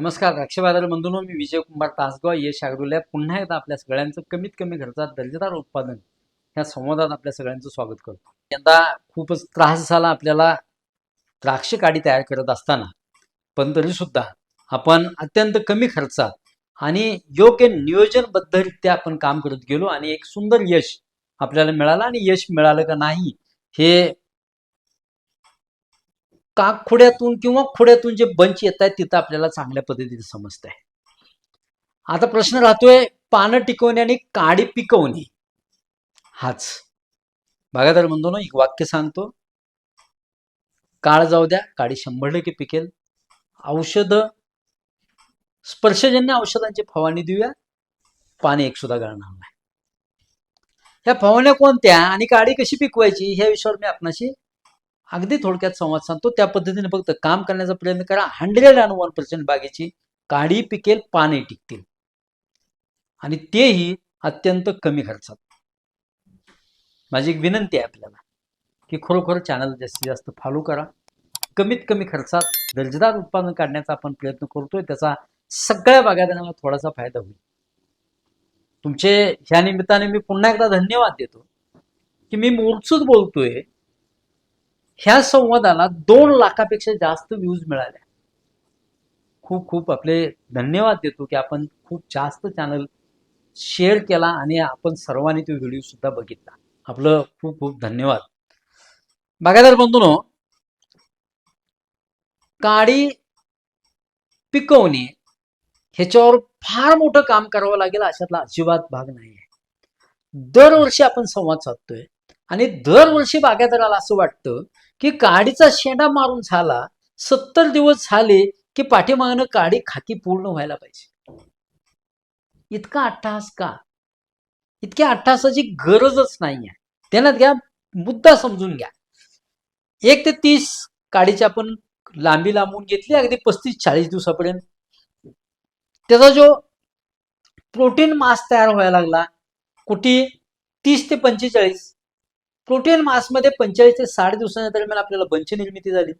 नमस्कार राक्षी बाजार बंधूनो मी विजय कुमार तासगाव यश शागरुल्या पुन्हा एकदा आपल्या सगळ्यांचं कमीत कमी खर्चात दर्जेदार उत्पादन ह्या संवादात आपल्या सगळ्यांचं स्वागत करतो. यंदा खूपच त्रास झाला आपल्याला. द्राक्ष काडी तयार करत असताना पण तरी सुद्धा आपण अत्यंत कमी खर्चात आणि योग्य नियोजनबद्धरित्या आपण काम करत गेलो आणि एक सुंदर यश आपल्याला मिळालं आणि यश मिळालं का नाही हे काकखुड्यातून किंवा खुड्यातून जे बंच येत आहेत तिथं आपल्याला चांगल्या पद्धतीने समजत आहे आता प्रश्न राहतोय पानं टिकवणे आणि काडी पिकवणे. हाच. बघा तर म्हणतो ना एक वाक्य सांगतो. काळ जाऊ द्या काडी शंभर टक्के पिकेल. औषध स्पर्शजन्य औषधांची फवारणी देऊया. पाणी एक सुद्धा गळणार नाही. ह्या फवारण्या कोणत्या आणि काडी कशी पिकवायची ह्या विषयावर मी आपणाशी अगदी थोडक्यात संवाद सांगतो. त्या पद्धतीने फक्त काम करण्याचा प्रयत्न करा. हंड्रेड अँड वन पर्सेंट बागेची काडी पिकेल पाने टिकतील. आणि तेही अत्यंत कमी खर्चात. माझी एक विनंती आहे आपल्याला की खरोखर चॅनल जास्तीत जास्त फॉलो करा. कमीत कमी खर्चात दर्जेदार उत्पादन काढण्याचा आपण प्रयत्न करतोय. त्याचा सगळ्या बागायतदारांना थोडासा फायदा होईल. तुमचे ह्या निमित्ताने मी पुन्हा एकदा धन्यवाद देतो की मी मूर्छूत बोलतोय ह्या संवादाला दोन लाखापेक्षा जास्त व्ह्यूज मिळाल्या खूप खूप आपले धन्यवाद देतो की आपण खूप जास्त चॅनल शेअर केला आणि आपण सर्वांनी तो व्हिडिओ सुद्धा बघितला. आपलं खूप खूप धन्यवाद. बागायदार बंधूनो काडी पिकवणे ह्याच्यावर फार मोठं काम करावं लागेल अशातला अजिबात भाग नाही आहे दरवर्षी आपण संवाद साधतोय आणि दरवर्षी बागायदाराला असं वाटतं की काडीचा शेंडा मारून झाला सत्तर दिवस झाले की पाठीमागनं काडी खाकी पूर्ण व्हायला पाहिजे. इतका अट्टहास का? इतक्या अट्टहासाची गरजच नाही आहे त्यांना घ्या मुद्दा समजून घ्या. एक ते तीस काडीची आपण लांबी लांबून घेतली अगदी पस्तीस चाळीस दिवसापर्यंत. त्याचा जो प्रोटीन मास तयार व्हायला लागला कुठे तीस ते पंचेचाळीस प्रोटीन मासमध्ये पंचेचाळीस ते साठ दिवसांच्या दरम्यान आपल्याला बंच निर्मिती झाली.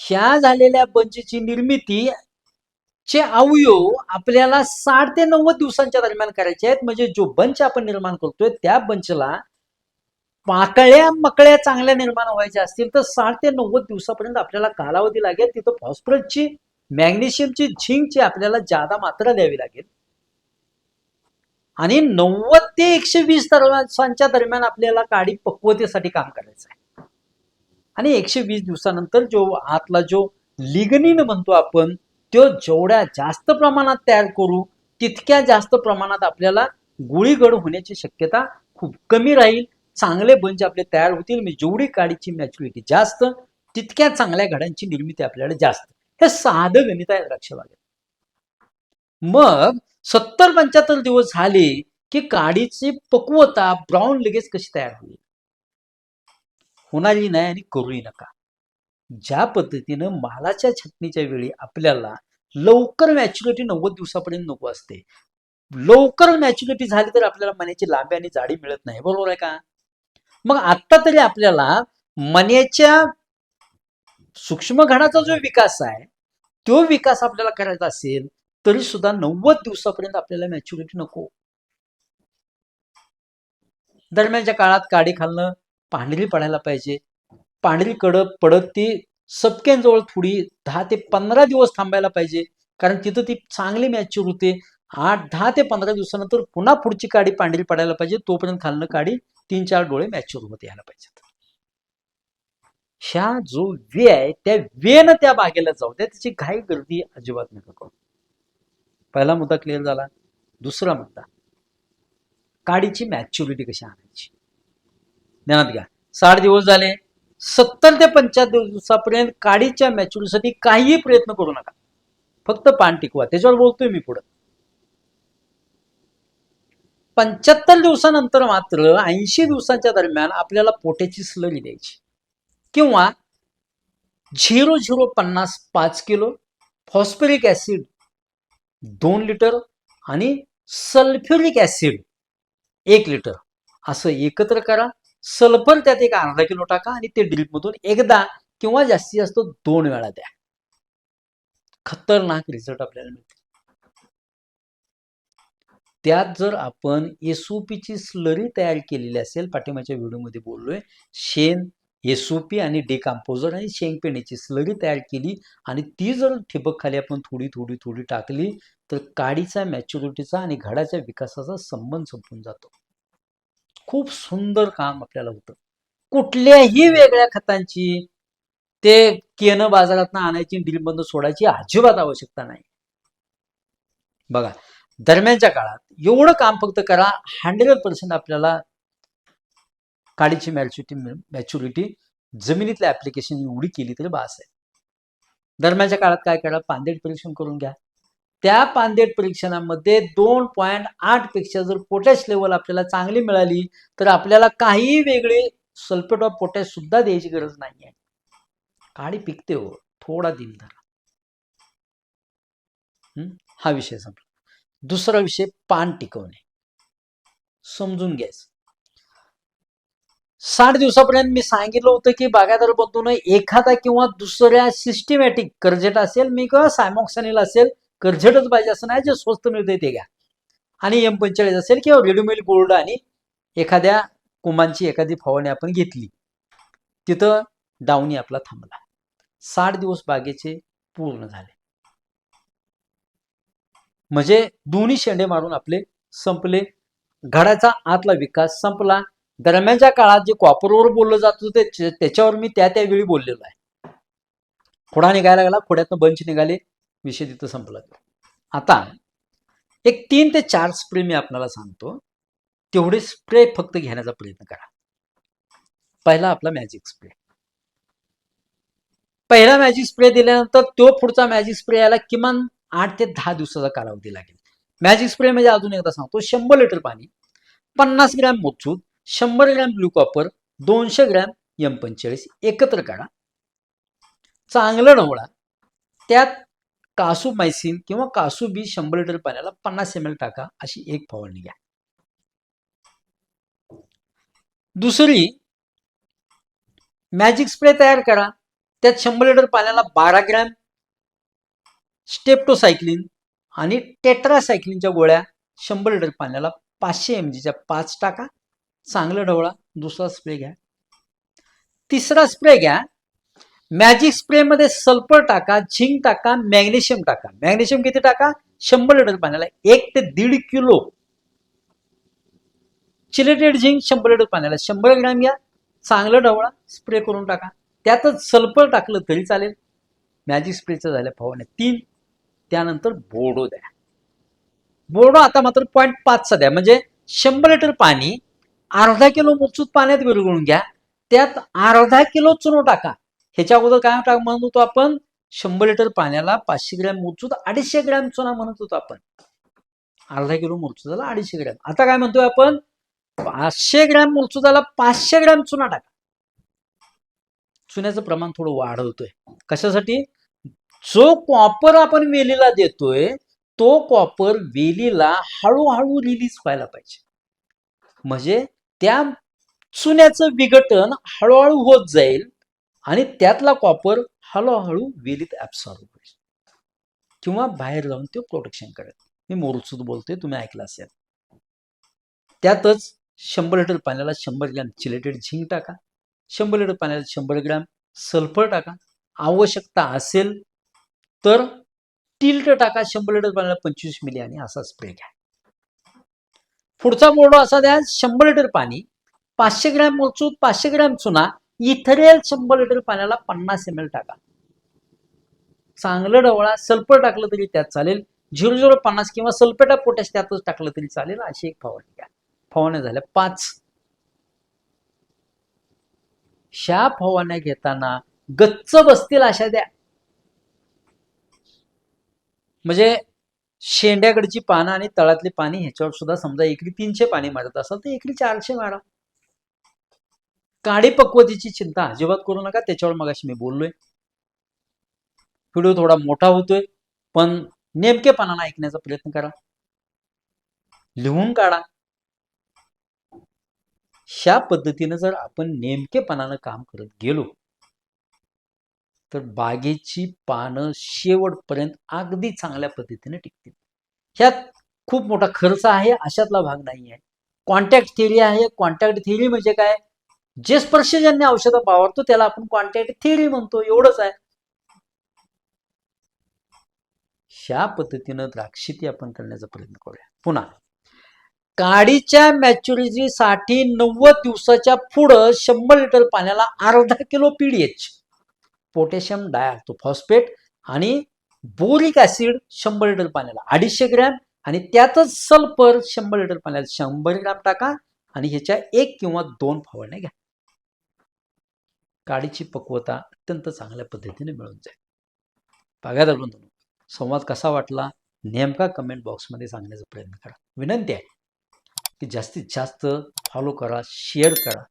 ह्या झालेल्या बंचची निर्मिती चे अवयव आपल्याला साठ ते नव्वद दिवसांच्या दरम्यान करायचे आहेत. म्हणजे जो बंच आपण निर्माण करतोय त्या बंचला पाकळ्या मकळ्या चांगल्या निर्माण व्हायच्या असतील तर साठ ते नव्वद दिवसापर्यंत आपल्याला कालावधी लागेल. तिथं फॉस्फरसची मॅग्नेशियमची झिंकची आपल्याला जादा मात्रा द्यावी लागेल. आणि नव्वद ते एकशे वीस दिवसांच्या दरम्यान आपल्याला काडी पक्वतेसाठी काम करायचं आहे. आणि एकशे वीस दिवसानंतर जो आतला जो लिग्निन म्हणतो आपण तो जेवढ्या जास्त प्रमाणात तयार करू तितक्या जास्त प्रमाणात आपल्याला गुळीगड होण्याची शक्यता खूप कमी राहील. चांगले बंच आपले तयार होतील. म्हणजे जेवढी काडीची मॅच्युरिटी जास्त तितक्या चांगल्या घडांची निर्मिती आपल्याला जास्त. हे साधं गणित आहे द्राक्ष मग सत्तर पंच्याहत्तर दिवस झाले की काडीची पक्वता ब्राऊन लगेच कशी तयार होईल? होणारी नाही आणि करूही नका. ज्या पद्धतीनं मालाच्या छटणीच्या वेळी आपल्याला लवकर मॅच्युरिटी नव्वद दिवसापर्यंत नको असते. लवकर मॅच्युरिटी झाली तर आपल्याला मण्याची लांबी आणि जाडी मिळत नाही. बरोबर आहे का? मग आता तरी आपल्याला मण्याच्या सूक्ष्म घणाचा जो विकास आहे तो विकास आपल्याला करायचा असेल तरी सुद्धा नव्वद दिवसापर्यंत आपल्याला मॅच्युरिटी नको. दरम्यानच्या काळात काडी खालणं पांढरी पडायला पाहिजे. पांढरी कडक पडत ती सपक्यांजवळ थोडी दहा ते पंधरा दिवस थांबायला पाहिजे. कारण तिथं ती चांगली मॅच्युर होते. आठ दहा ते पंधरा दिवसानंतर पुन्हा पुढची काडी पांढरी पडायला पाहिजे. तोपर्यंत खालणं काडी तीन चार डोळे मॅच्युर होत यायला पाहिजेत. ह्या जो वे आहे त्या वेनं त्या बागेला जाऊ द्या. त्याची घाई गर्दी अजिबात नका करू. पहिला मुद्दा क्लिअर झाला. दुसरा मुद्दा. काडीची मॅच्युरिटी कशी आणायची? ज्ञानात घ्या. साठ दिवस झाले. सत्तर ते पंच्याहत्तर दिवसापर्यंत काडीच्या मॅच्युरिटीसाठी काहीही प्रयत्न करू नका. फक्त पान टिकवा. त्याच्यावर बोलतोय मी पुढं. पंच्याहत्तर दिवसानंतर मात्र ऐंशी दिवसांच्या दरम्यान आपल्याला पोट्याची स्लरी द्यायची. किंवा झिरो झिरो पन्नास पाच किलो फॉस्फरिक ऍसिड दोन लिटर आणि सल्फ्युरिक ऍसिड एक लिटर. असं एकत्र करा. सल्फर त्यात एक अर्धा किलो टाका आणि ते ड्रिपमधून एकदा किंवा जास्तीत जास्त दोन वेळा द्या. खतरनाक रिझल्ट आपल्याला मिळते त्यात जर आपण एसओपीची स्लरी तयार केलेली असेल पाठिंबाच्या व्हिडिओमध्ये बोललोय शेण एसओपी आणि डिकम्पोजर आणि शेंगपेण्याची स्लरी तयार केली आणि ती जर ठिबक खाली आपण थोडी थोडी थोडी टाकली तर काडीचा मॅच्युरिटीचा आणि घडाच्या विकासाचा संबंध संपून जातो. खूप सुंदर काम आपल्याला होतं. कुठल्याही वेगळ्या खतांची ते केनं बाजारात आणायची ड्रिल बंद सोडायची अजिबात आवश्यकता नाही. बघा दरम्यानच्या काळात एवढं काम फक्त करा हंड्रेड पर्सेंट आपल्याला काडीची मॅच्युरिटी मॅच्युरिटी जमिनीतल्या ऍप्लिकेशन एवढी केली तरी बास आहे. दरम्यानच्या काळात काय करा पांदेट परीक्षण करून घ्या. त्या पांदेट परीक्षणामध्ये दोन पॉईंट आठपेक्षा जर पोटॅश लेवल आपल्याला चांगली मिळाली तर आपल्याला काही वेगळे सल्फेट ऑफ पोटॅश सुद्धा द्यायची गरज नाही आहे काळी पिकते हो थोडा दिन धरा. हा विषय संपला. दुसरा विषय पान टिकवणे. समजून घ्यायचं. साठ दिवसापर्यंत मी सांगितलं होतं की बागायदार बंधून एखादा किंवा दुसऱ्या सिस्टमॅटिक कर्जेट असेल मी किंवा सायमॉक्सॅनिल असेल कर्जेटच पाहिजे असं नाही जे स्वस्त मिळते ते घ्या. आणि एम पंचेचाळीस असेल किंवा रेडीमेड गोल्ड आणि एखाद्या कुमांची एखादी फवारणी आपण घेतली. तिथं डाऊनी आपला थांबला. साठ दिवस बागेचे पूर्ण झाले. म्हणजे दोन्ही शेंडे मारून आपले संपले. घडाचा आतला विकास संपला. दरम्यानच्या काळात जे कॉपरवर बोललं जात होतं त्याच्यावर मी त्या त्यावेळी बोललेलो आहे. खोडा निघायला लागला खोड्यातनं बंच निघाले विषय तिथं संपला. आता एक तीन ते चार स्प्रे मी आपल्याला सांगतो. तेवढे स्प्रे फक्त घेण्याचा प्रयत्न करा. पहिला आपला मॅजिक स्प्रे पहिला मॅजिक स्प्रे दिल्यानंतर तो पुढचा मॅजिक स्प्रे यायला किमान आठ ते दहा दिवसाचा कालावधी लागेल. मॅजिक स्प्रे म्हणजे अजून एकदा सांगतो शंभर लिटर पाणी पन्नास ग्रॅम मोचूत शंभर ग्रॅम ब्लू कॉपर दोनशे ग्रॅम यम पंचेचाळीस एकत्र काढा. चांगलं ढवळा. त्यात कासू मायसिन किंवा कासू बी शंभर लिटर पाण्याला पन्नास एम एल टाका अशी एक फवारणी घ्या. दुसरी मॅजिक स्प्रे तयार करा. त्यात शंभर लिटर पाण्याला बारा ग्रॅम स्टेप्टोसायक्लिन आणि टेट्रासायक्लिनच्या गोळ्या शंभर लिटर पाण्याला पाचशे एम जीच्या पाच टाका. चांगलं ढवळा दुसरा स्प्रे घ्या. तिसरा स्प्रे घ्या. मॅजिक स्प्रेमध्ये सल्फर टाका झिंक टाका मॅग्नेशियम टाका. मॅग्नेशियम किती टाका? शंभर लिटर पाण्याला. एक ते दीड किलो. चिलेटेड झिंक शंभर लिटर पाण्याला. शंभर ग्रॅम घ्या. चांगलं ढवळा स्प्रे करून टाका. त्यातच सल्फर टाकलं तरी चालेल. मॅजिक स्प्रेचं झालं फवारण्या तीन. त्यानंतर बोडो द्या. बोडो आता मात्र पॉईंट पाचचा द्या. म्हणजे शंभर लिटर पाणी अर्धा किलो मुचूत पाण्यात विरघळून घ्या. त्यात अर्धा किलो चुनो टाका. ह्याच्या अगोदर काय टाक म्हणत होतो आपण? शंभर लिटर पाण्याला पाचशे ग्रॅम मुरचूत अडीचशे ग्रॅम चुना म्हणत होतो आपण. अर्धा किलो मुरचुदाला अडीचशे ग्रॅम. आता काय म्हणतोय आपण? पाचशे ग्रॅम मुरचुदाला पाचशे ग्रॅम चुना टाका. चुन्याचं प्रमाण थोडं वाढवतोय. कशासाठी? जो कॉपर आपण वेलीला देतोय तो कॉपर वेलीला हळूहळू रिलीज व्हायला पाहिजे. म्हणजे त्या चुन्याचं विघटन हळूहळू होत जाईल आणि त्यातला कॉपर हळूहळू वेलीत ऍब्सॉर्ब होईल. किंवा बाहेर जाऊन ते प्रोटेक्शन करेल. मी मोरसूद बोलतोय तुम्ही ऐकलं असेल. त्यातच शंभर लिटर पाण्याला शंभर ग्रॅम चिलेटेड झिंक टाका. शंभर लिटर पाण्याला शंभर ग्रॅम सल्फर टाका. आवश्यकता असेल तर टिल्ट टाका. शंभर लिटर पाण्याला पंचवीस मिली आणि असा स्प्रे घ्या. पुढचा बोर्डो असा द्या शंभर लिटर पाणी पाचशे ग्रॅम मोचूत पाचशे ग्रॅम चुना इथरेल शंभर लिटर पाण्याला पन्नास एम एल टाका. चांगलं डवळा सल्फर टाकलं तरी त्यात चालेल. झिरो झिरो पन्नास किंवा सल्फेटा पोटॅश त्यातच टाकलं तरी चालेल. अशी एक फवारणी घ्या फवारण्या झाल्या पाच. शा फवारण्या घेताना गच्च बसतील अशा द्या. म्हणजे शेंड्याकडची पानं आणि तळातले पाणी ह्याच्यावर सुद्धा समजा एकरी तीनशे पाणी मारत असाल तर एकरी चारशे मारा. काडीपक्वतेची चिंता अजिबात करू नका त्याच्यावर मगाशी मी बोललोय. व्हिडिओ थोडा मोठा होतोय पण नेमकेपणानं ऐकण्याचा प्रयत्न करा. लिहून काढा. ह्या पद्धतीनं जर आपण नेमकेपणानं काम करत गेलो तर बागेची पानं शेवटपर्यंत अगदी चांगल्या पद्धतीने टिकतील. ह्यात खूप मोठा खर्च आहे अशातला भाग नाही आहे. कॉन्टॅक्ट थिअरी आहे. कॉन्टॅक्ट थिअरी म्हणजे काय? जे स्पर्शजन्य औषधं पावरतो त्याला आपण कॉन्टॅक्ट थिअरी म्हणतो. एवढंच आहे. ह्या पद्धतीनं द्राक्षिती आपण करण्याचा प्रयत्न करूया. पुन्हा. काडीच्या मॅच्युरिटीसाठी नव्वद दिवसाच्या पुढं शंभर लिटर पाण्याला अर्धा किलो पीडीएच पोटॅशियम डायऑक्टो फॉस्फेट आणि बोरिक ऍसिड शंभर लिटर पाण्याला. अडीचशे ग्रॅम आणि त्यातच सल्फर शंभर लिटर पाण्याला. शंभर ग्रॅम टाका आणि ह्याच्या एक किंवा दोन फवारण्या घ्या. काडीची पक्वता अत्यंत चांगल्या पद्धतीने मिळून जाईल. बघा दगडून संवाद कसा वाटला? नेमका कमेंट बॉक्समध्ये सांगण्याचा प्रयत्न करा. विनंती आहे की जास्तीत जास्त फॉलो करा शेअर करा.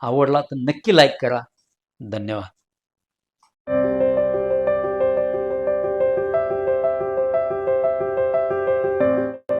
आवडला तर नक्की लाईक करा. धन्यवाद.